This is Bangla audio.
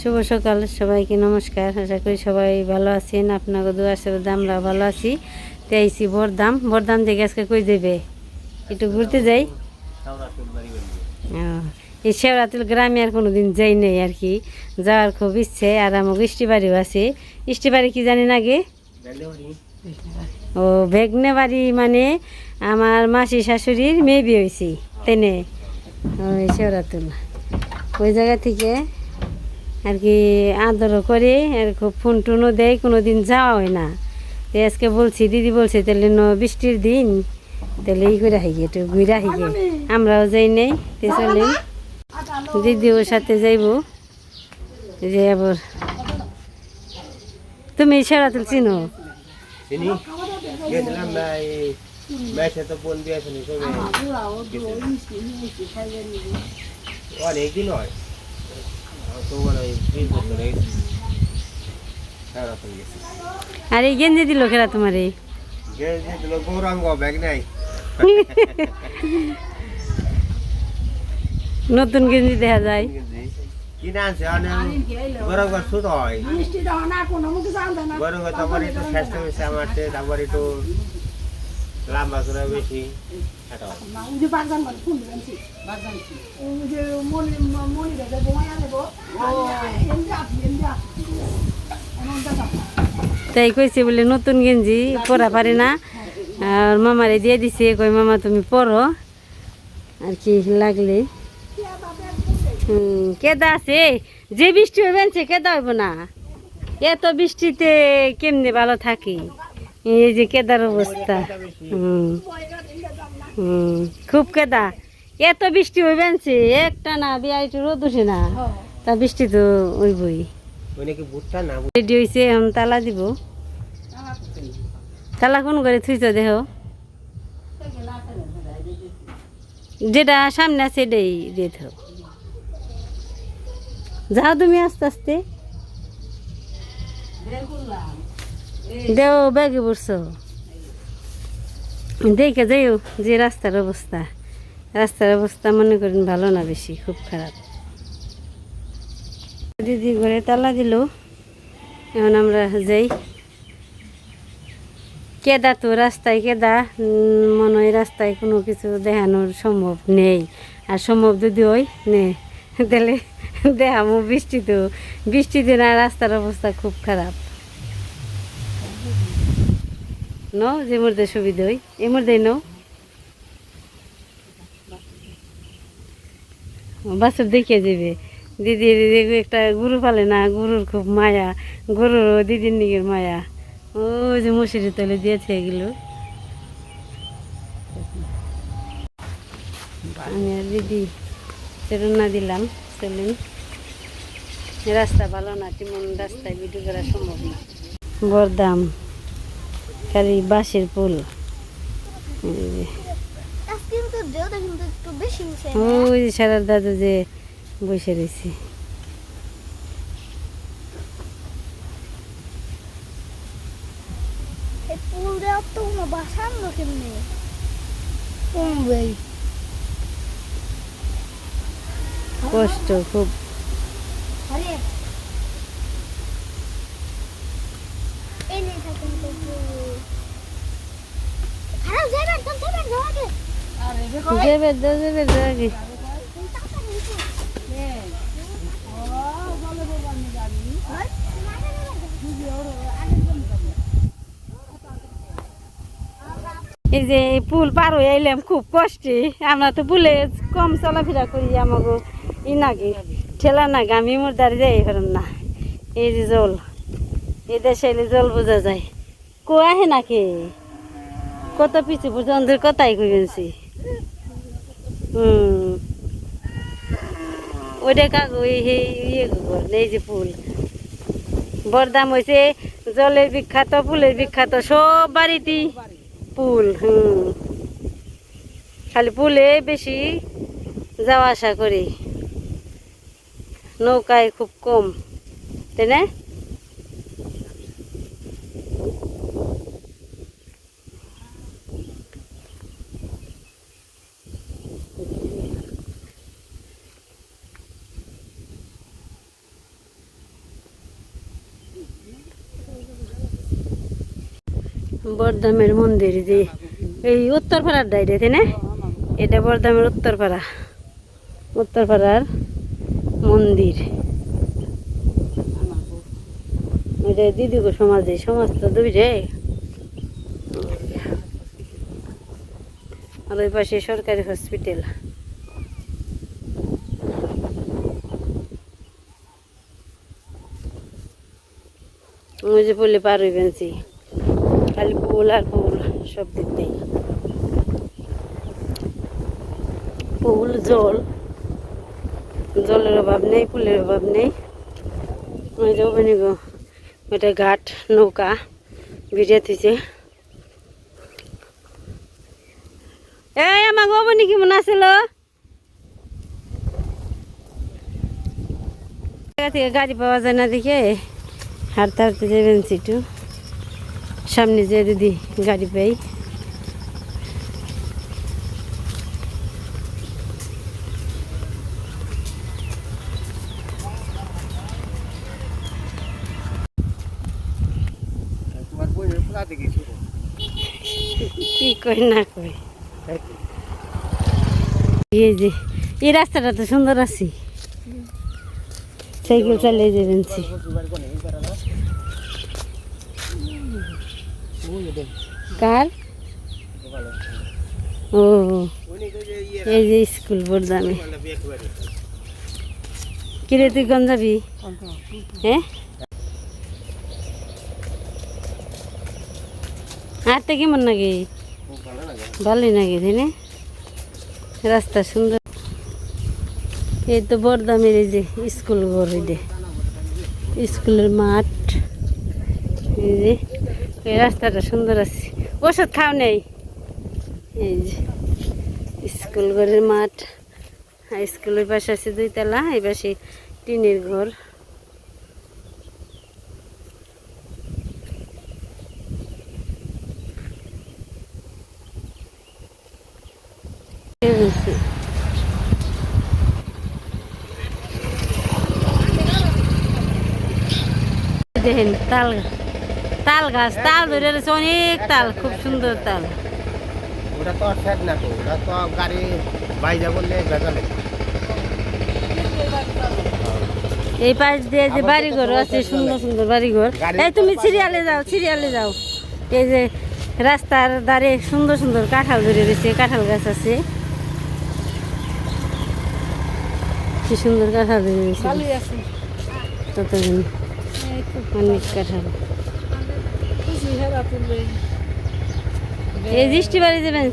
শুভ সকাল, সবাইকে নমস্কার। আশা করি সবাই ভালো আছেন, আপনাকে দু আশীর্বাদ আমরা ভালো আছি। তো আইসি বরদাম। বরদাম থেকে আজকে কই দেবে একটু ঘুরতে যাই। এই শেওড়াতুল গ্রামে আর কোনো দিন যাই নাই আর কি। যাওয়ার খুব ইচ্ছে, আর আমার ইষ্টি বাড়িও আছে। ইষ্টি বাড়ি কি জানি না গে ও বেগনে বাড়ি মানে আমার মাসি শাশুড়ির মেয়ে বিয়ে হয়েছে তেনে ওই শেওড়াতুল। ওই জায়গা থেকে আর কি আদরও করে আর খুব ফোন টোনও দেয় কোনো দিন যাওয়া হয় না। তো আজকে বলছি দিদি বলছে তাহলে ন বৃষ্টির দিন তাহলে এই করে হাইগে একটু ঘুরে হাইগে আমরাও যাই নাই তো চলে। দিদি ওর সাথে যাইব। যে আবার তুমি শেওড়াতুল চিনো? চিনি। গেছিলাম না এই ম্যাচে তো বোন দিয়েছিল সবে অনেক দিন হয়। আর এই গেঞ্জি দিল খেলা তোমার? এই গেছিল গৌরাঙ্গ ব্যাগ নাই নতুন গেঞ্জি দেখা যায়। কিনে আনছে অনেক গৌরাঙ্গ ছোট হয় গৌরাঙ্গ তারপর একটু স্বাস্থ্য বেশি আমার তারপর একটু লম্বা করে বেশি তাই কইছে বলে নতুন গেঞ্জি পরা পারে না। আর মামারে দিয়ে দিছে কই মামা তুমি পরো। আর কি লাগলে। হুম কেদা আছে? যে বৃষ্টি হবে সে কেদা হইব না? এত বৃষ্টিতে কেমনে ভালো থাকি? এই যে কেদার অবস্থা। হুম। হুম। খুব কেদা। এত বৃষ্টি হইবেন সে একটা না বিয়া একটু রোদ উঠে না। তা বৃষ্টি তো হইবই। ওই নাকি ভুট্টা না রেডি হয়েছে এখন তালা দিব। তালা কোন করে থুইছ দেহ? যেটা সামনে আছে এটাই দিয়ে থাও যাও তুমি আস্তে আস্তে। দেও, ব্যাগে পড়ছো? দেখে যাইও যে রাস্তার অবস্থা। রাস্তার অবস্থা মনে করেন ভালো না বেশি, খুব খারাপ। দিদি ঘরে তালা দিল। এখন আমরা যাই। কেদা তো রাস্তায় কেদা? মনে হয় রাস্তায় কোনো কিছু দেখানোর সম্ভব নেই। আর সম্ভব যদি হয়, নে। তাহলে দেখামো বৃষ্টি তো। বৃষ্টিতে না রাস্তার অবস্থা খুব খারাপ। ন যে মধ্যে সুবিধা হয়। এ মধ্যে নাও বাসুর দেখিয়ে যাবে দিদির দিদি, একটা গরু পালে না, গরুর খুব মায়া। গরুর দিদির নিগের মায়া। ও যে মশারি তলে দিয়েছে এগুলো। আমি আর দিদি প্রেরণা দিলাম চলুন রাস্তা ভালো না, তেমন রাস্তায় ভিডিও করা সম্ভব না। বরদাম। খালি বাঁশের পুল। ওই যে সারার দাদু যে বসে রয়েছে। কষ্ট খুব আরে এনে থাকেন তো পুল। যাবে দেবে দেবে এই যে পুল পার হয়ে এলাম খুব কষ্টে। আমরা তো পুলে কম চলাফেরা করি আমাকে ই নাগে, ঠেলা নাগে, আমি মোর দ্বারে যাই পারম না। এই যে জল দেশে এলে জল বোঝা যায়। কো হে নাকি? কত পিছু পর্যন্ত কথাই কইবেনছি হুম। ওইটা কাকু সেই ইয়ে এই যে ফুল। বরদাম হয়েছে জলের বিখ্যাত, ফুলের বিখ্যাত, সব বাড়িতেই পুল হুম। খালি পুলে বেশি যাওয়া আসা করি। নৌকায় খুব কম, তাই না? বরদামের মন্দির যে। এই উত্তরপাড়ার ডাইরে তাই না? এটা বরদামের উত্তরপাড়া। উত্তরপাড়ার মন্দির। এটা দিদিগো সমাজে সমাজ তো দুই রে। আর ওই পাশে সরকারি হসপিটাল। ওই যে বললে পার হইবেন সে। খালি পুল আর পুল সব দিক দিয়ে পুল জল। জলের অভাব নেই পুলের অভাব নেই। ওই যে ওখানে গো, ওটা ঘাট, নৌকা ভিডিও থিছে এই আমাকে অবনি কেমন আসিল থেকে গাড়ি পাওয়া যায় না দেখে, হাঁটতে হাঁটতে যাবেন সিটু। সামনে যে দিদি গাড়ি পাই। কি না যে রাস্তাটা তো সুন্দর আছে। সাইকেল চালিয়ে যাবেন সি কার? ও, এই যে স্কুল বর্দামে কিরে, তুই কোন যাবি? হ্যাঁ? হাঁটতে কেমন নাকি? ভালোই নাকি, তাই রাস্তা সুন্দর। এই তো বর্দামের এই যে স্কুল ঘর, এই যে। স্কুলের মাঠ। এই যে। এই রাস্তাটা সুন্দর আছে। ওষুধ খাও নেই। এই যে, স্কুল ঘরের মাঠ। আর স্কুলের পাশে আছে দুইতলা, এই পাশে টিনের ঘর। দেখেন, তাল তাল গাছ তাল ধরে রয়েছে অনেক তাল খুব সুন্দর তাল। ওটা তো ফ্যাট না তো ওটা তো গাড়ি বাইজা বললে বেজালে এই পাশ দিয়ে যে বাড়িঘর আছে সুন্দর সুন্দর বাড়িঘর। এই তুমি সিরিয়ালে যাও সিরিয়ালে যাও। এই যে রাস্তার ধারে সুন্দর সুন্দর কাঁঠাল ধরে রয়েছে কাঁঠাল গাছ আছে। কি সুন্দর কাঁঠাল ধরে রয়েছে। ততদিন অনেক কাঁঠাল। এই দৃষ্টি বাড়ি যাবেন